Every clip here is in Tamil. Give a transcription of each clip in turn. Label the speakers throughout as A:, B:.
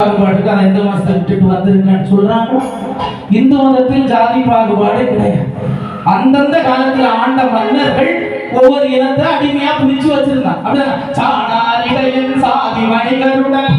A: பாகுபாட்டுக்கு அதை இந்த மாசத்தை விட்டுட்டு வந்துருங்கன்னு சொல்றாங்க. இந்து மதத்தில் ஜாதி பாகுபாடு கிடையாது. அந்தந்த காலத்தில் ஆண்ட மன்னர்கள் ஒவ்வொரு இனத்தை அடிமையா பிடிச்சு வச்சிருந்தான் அப்படின்னா சாணாரிகளின் சாதி வணிகருடன்.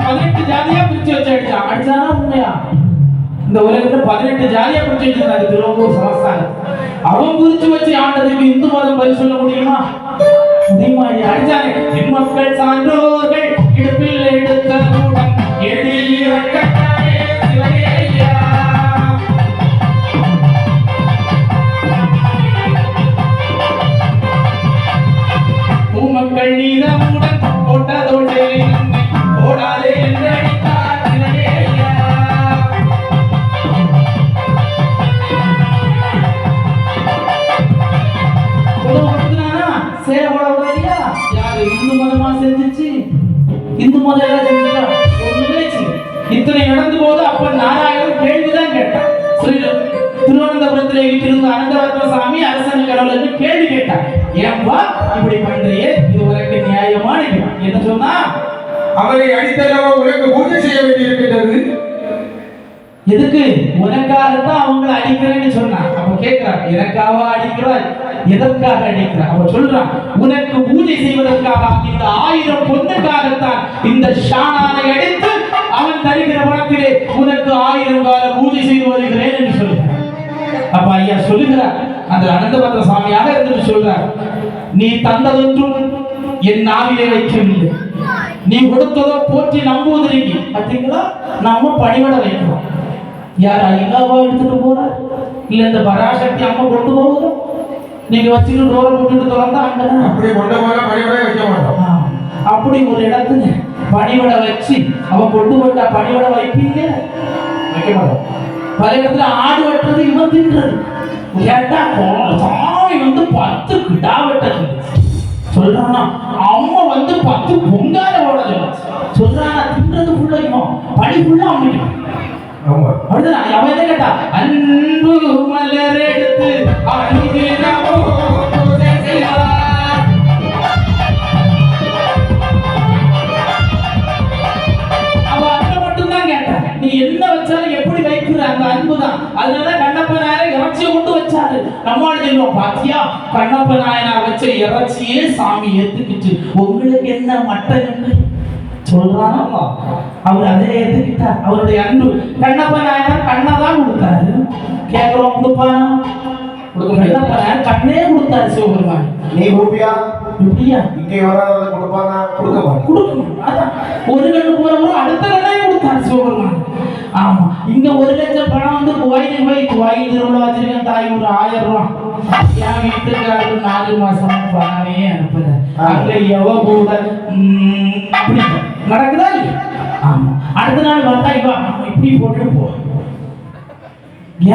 A: பதினெட்டு ஜாதியா பிரிச்சு வச்சு அடிச்சானா உண்மையா? இந்த உலகத்துல பதினெட்டு ஜாதியா பிரிச்சு வச்சிருந்தாரு திருவள்ளூர் சமஸ்தானம். அவன் பிரிச்சு வச்சு ஆண்டதுக்கு இந்து மதம் பதில் சொல்ல முடியுமா? முடியுமா? அடிச்சானே மக்கள் சான்றோர்கள் இடுப்பில் ஒண்ணுமே செய்யல. இத்தனை நடந்து போது அப்ப நாராயணன் கேள்விதான் கேட்டான். ஸ்ரீ திருவனந்தபுரத்திலே வீட்டிலிருந்து அனந்தவர்ம சாமி அரசன் கடவுளுக்கு கேள்வி கேட்டான். ஏன்பா இப்படி பண்றியே? இது உனக்கு நியாயமான என்ன சொன்னா?
B: அவரை அடித்தளவோ உனக்கு பூஜை செய்ய வேண்டியிருக்கின்றது.
A: எதுக்கு? உனக்காகத்தான் அவங்கள அடிக்கிறேன்னு சொன்னான். அப்ப கேட்கிறான் எனக்காக அடிக்கிறாய்? எதற்காக அடிக்கிறான் அவன் சொல்றான் உனக்கு பூஜை செய்வதற்காக இந்த ஆயிரம் பொண்ணுக்காகத்தான் இந்த ஷானானை அடித்து அவன் தருகிற பணத்திலே உனக்கு ஆயிரம் கால பூஜை செய்து வருகிறேன் என்று சொல்றான் அப்ப ஐயா சொல்லுகிறார் அந்த அனந்தபத்ர சாமியாக இருந்து சொல்றார் நீ தந்ததொன்றும் என் நாவிலே வைக்கவில்லை. நீ கொடுத்ததோ போற்றி நம்புவதற்கு பார்த்தீங்களா நாம பணிவிட வைக்கிறோம். யார் ஐயாவா எடுத்துட்டு போறார் இல்ல இந்த பராசக்தி அம்மா கொண்டு போகுதோ. நீங்க வச்சுட்டு டோரை போட்டுட்டு திறந்தா அங்கதான்
B: அப்படி கொண்ட போல பணிவிட வைக்க மாட்டோம்.
A: அப்படி ஒரு இடத்துல பணிவிட வச்சு அவ கொண்டு வந்தா பணிவிட வைப்பீங்க? வைக்க மாட்டோம். பல இடத்துல ஆடு வெட்டுறது இவன் தின்றது. கேட்டா சாமி வந்து பத்து கிடா வெட்டது. சொல்றானா அம்மா வந்து பத்து பொங்கால ஓட சொல்ல சொல்றானா தின்றது ஃபுல்லா இவன். பணி ஃபுல்லா அவனுக்கு. அவன் என்ன கேட்டா அன்பு மலர் எடுத்து நீ என்ன வச்சாலும் எப்படி அந்த கண்ணப்ப இறைச்சியை வச்சாரு. பாத்தியா கண்ணப்ப வச்ச இறைச்சியே சாமி ஏத்துக்கிச்சு. உங்களுக்கு என்ன மட்டன் சொல்றானா அவர் அதை ஏத்துக்கிட்டார் அவருடைய அன்பு. கண்ணப்ப நாயனார் கண்ணை தான் கொடுத்தாரு. கேக்குறோம் கொடுப்பானா கண்ணே கொடுத்தாரு சிவபெருமான்.
B: நீ ரூபியா
A: எப்படியா
B: இங்கே வராத கொடுப்பானா கொடுக்க மாட்டேன்.
A: கொடுக்கணும். அதான். ஒரு கண்ணு போறவங்க அடுத்த கண்ணையும் கொடுத்தாரு சிவபெருமான். ஆமா. இங்க ஒரு லட்சம் பணம் வந்து கோயிலுக்கு போய் கோயில் திருவிழா வச்சிருக்கேன் தாய் ஒரு ஆயிரம் ரூபாய் என் வீட்டுக்காரரு நாலு மாசமா பணமே அனுப்புல. அங்க எவ கூட நடக்குதா? ஆமா. அடுத்த நாள் பார்த்தா இவ இப்படி போட்டுட்டு போ.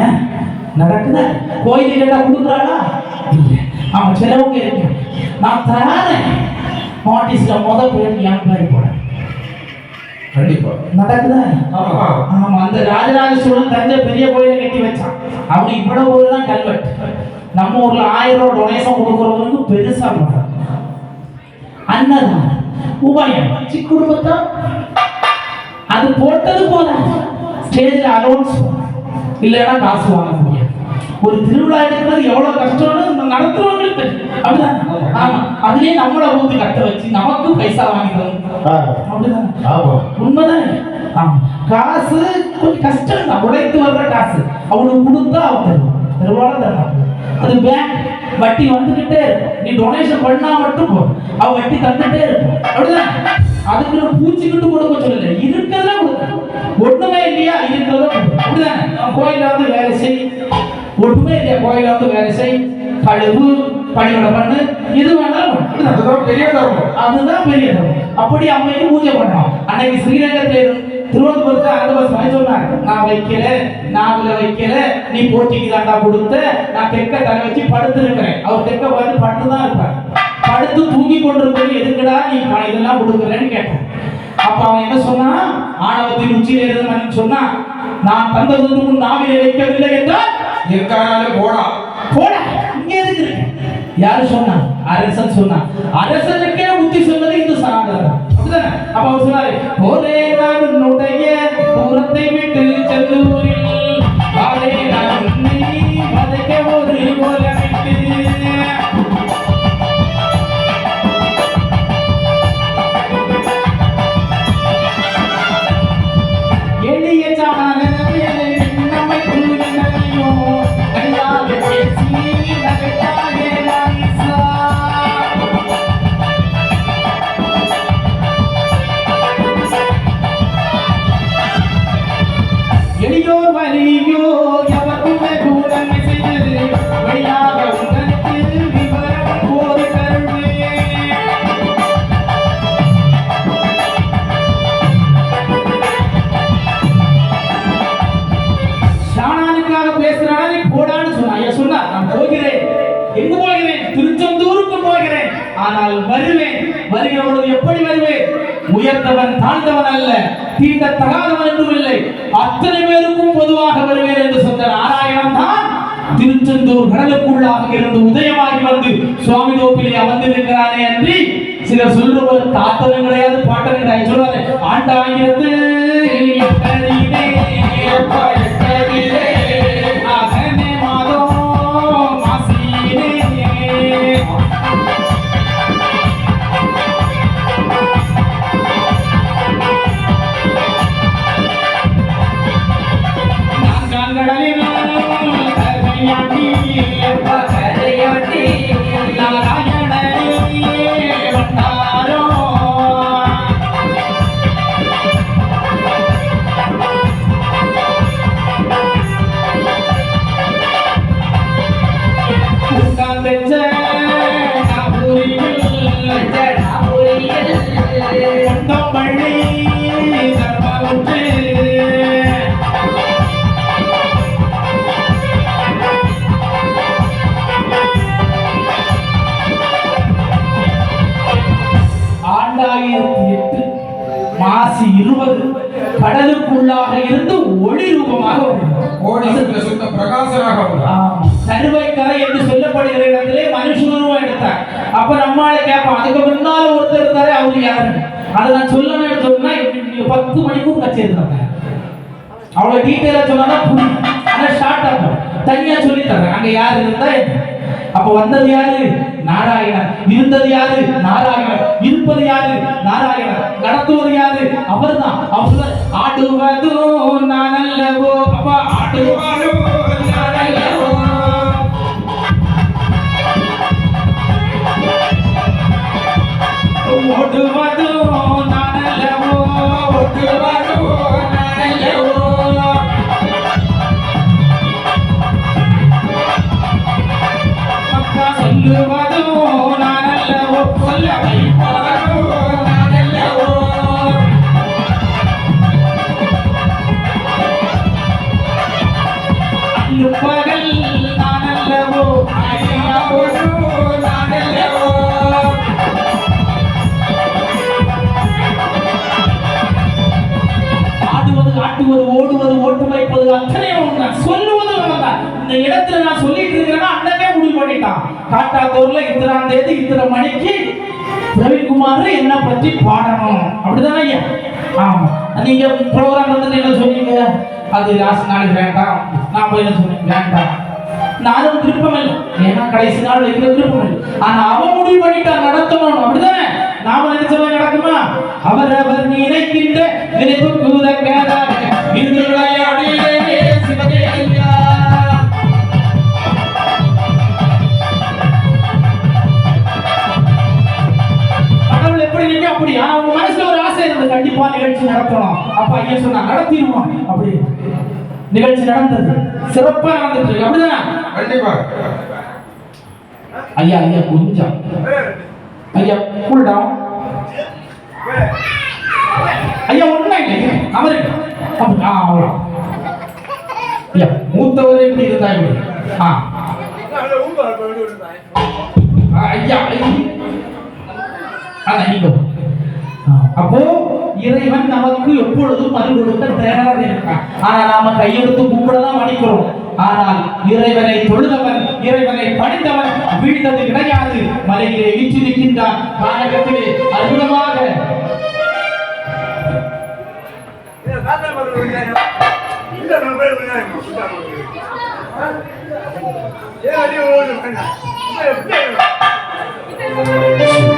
A: ஏன் நடக்குதா? கோயில் கேட்டா கொடுக்குறாளா? இல்ல. அவன் சிலவங்க இருக்கு. நான் தரேன் நோட்டீஸ்ல முத பேர் என் பேர் போட.
B: கண்டிப்பா.
A: நடக்குதா?
B: ஆமா.
A: அந்த ராஜராஜ சோழன் தஞ்சை பெரிய கோயிலை கட்டி வச்சான். அவனுக்கு இவ்வளவு ஊர் தான் கல்வெட்டு. நம்ம ஊர்ல ஆயிரம் ரூபாய் டொனேஷன் கொடுக்குறவங்களுக்கு பெருசா பண்றாங்க அன்னதானம். உபாயம் வச்சு குடும்பத்தை அது போட்டது போதாது ஸ்டேஜ்ல அலௌன்ஸ் இல்லைன்னா காசு வாங்க முடியாது ஒரு திருவிழா எடுக்கிறது எவ்வளவு கஷ்டம்னு இந்த நடத்துறவங்களுக்கு. அப்படிதான். ஆமா. அதுலயே நம்மள ஊத்து கட்ட வச்சு நமக்கு பைசா வாங்கி தரும். அப்படிதான். உண்மைதான் ஆமா. காசு கொஞ்சம் கஷ்டம் தான் உழைத்து வர்ற காசு. அவனுக்கு கொடுத்தா அவன் தருவான. தருவான். அது பேங்க் வட்டி வந்துகிட்டே இருக்கும். நீ டொனேஷன் பண்ணா மட்டும் போதும். அவ வட்டி தந்துட்டே இருக்கும். அப்படிதான். அதுக்கு பூச்சிக்கிட்டு கொடுக்க சொல்லல. இருக்கிறதா கொடுக்க ஒண்ணுமே இல்லையா? இருக்கிறதா. அப்படிதானே. நான் கோயில்ல வந்து வேலை செய். ஒண்ணுமே இல்லையா? கோயில்ல வந்து வேலை செய். கழுவு பணிவிட பண்ணு. எது வேணாலும்.
B: அதுதான் பெரிய தர்மம்.
A: அதுதான் பெரிய தர்மம். அப்படி அம்மைக்கு பூஜை பண்ணோம் அன்னைக்கு ஸ்ரீரங்கத்துல திருவனந்தபுரத்துல அந்த பஸ் சொன்னாங்க. நான் வைக்கல. நாவல வைக்கல நீ போட்டிக்கு தாண்டா கொடுத்த. நான் தெக்க தலை வச்சு படுத்து இருக்கிறேன் அவர் தெக்க பார்த்து படுத்து தான் இருப்பார். படுத்து தூங்கி கொண்டிருப்பது எதுக்குடா நீ இதெல்லாம் கொடுக்குறேன்னு கேட்டான் அப்ப அவன் என்ன சொன்னான்? ஆணவத்தின் உச்சியில இருந்து சொன்னா நான் தந்தது ஒன்று உன் நாவிலே வைக்கவில்லை என்றால்
B: எங்கானாலும் போடா.
A: போடா. இங்க இருக்க? யாரு சொன்னா அரசன் சொன்னான் அரசனுக்கே புத்தி சொன்னது இந்த சனாதனம். அப்படிதானே? அப்ப அவர் சொன்னாரு ஒரே நான் உன்னுடைய புறத்தை விட்டு செல்லூரில் ஆனால் வருவேன். வருகிற பொழுது எப்படி வருவேன்? உயர்ந்தவன் தாழ்ந்தவன் அல்ல. தீண்ட தகாதவன் என்றும் இல்லை. அத்தனை பேருக்கும் பொதுவாக வருவேன் என்று சொன்ன நாராயணன் தான் திருச்செந்தூர் கடலுக்குள்ளாக இருந்து உதயமாகி வந்து சுவாமி தோப்பிலே அமர்ந்திருக்கிறானே அன்றி சிலர் சொல்லுவது தாத்தனும் கிடையாது பாட்டனும் கிடையாது. சொல்றாரு ஆண்டாயிரத்து கடலுக்குள்ளாக இருந்து ஒளி ரூபமாக
B: சுத்த வந்தார்
A: ஆமா. கருவைக்கரை என்று சொல்லப்படுகிற இடத்திலே மனுஷனுருவம் எடுத்தார். அப்ப நம்மால கேட்போம் அதுக்கு முன்னால ஒருத்தர் இருந்தாரு அவரு யாரு? அதை நான் சொல்லணும்னு சொன்னா பத்து மணிக்கும் கச்சேரி அவ்வளவு டீட்டெயிலா சொன்னா புரியும். அதெல்லாம் ஷார்ட் ஆகும். தனியா சொல்லி தர்றேன் அங்க யாரு இருந்தா அப்ப வந்தது யாரு? நாராயணன். இருந்தது யாரு? நாராயணன். இருப்பது யாரு? நாராயணன். நடத்துவது யாரு? அவர்தான். அவர் ஆடுவதும் நான் அல்லவோ? அப்பா ஆடுவாடும் ஓடுவதும் நான் அல்லவோ? ஓடுவதும் நான் அல்லவோ? ஆட்டுவது ஓடுவது ஓட்டு வைப்பது அத்தனையும் சொல்லுவது ஒண்ணுதான். இந்த இடத்துல நான் சொல்லிட்டு இருக்கிறேன்னா அண்ணனே முடிவு பண்ணிட்டான். காட்டாத்தூர்ல இத்தனாம் தேதி இத்தனை மணிக்கு ரவிக்குமார் என்ன பற்றி பாடணும். அப்படிதானே ஐயா? ஆமா. நீங்க ப்ரோக்ராம் வந்து என்ன சொன்னீங்க? அது லாஸ்ட் நாள் வேண்டாம். நான் போய் என்ன சொன்னேன்? வேண்டாம். நானும் விருப்பம் இல்லை. ஏன்னா கடைசி நாள் வைக்கிற விருப்பம் இல்லை. ஆனா அவன் முடிவு பண்ணிட்டான் நடத்தணும். அப்படிதானே? நாம நினைச்சவன் நடக்குமா? அவர் அவர் நினைக்கின்ற நினைப்புக்கு உதக்காதாக இருந்து அப்படி நிகழ்ச்சி நடந்தது. சிறப்பா நடந்துட்டு இருக்கு. அப்படிதானே?
B: கண்டிப்பா.
A: ஐயா ஐயா கொஞ்சம். ஐயா கூல் டவுன் ஐயா ஒண்ணும் இல்லை. அப்ப- ஆ அவ்வளோ ஐயா மூத்தவர் எப்படி இருந்தா இப்படி ஆ. ஐயா ஐயா. அதான் நீங்க. ஆ, அப்போ இறைவன் நமக்கு எப்பொழுதும் மறு கொடுக்க தயாராக இருக்கான் ஆனா நாம கையெழுத்து கும்பிடதான் மணிக்கிறோம் ஆனால் இறைவனை தொழுதவன் இறைவனை படித்தவன் வீழ்ந்தது கிடையாது. மலையிலே வீச்சு நிற்கின்றான் அற்புதமாக.
C: Yeah, I do.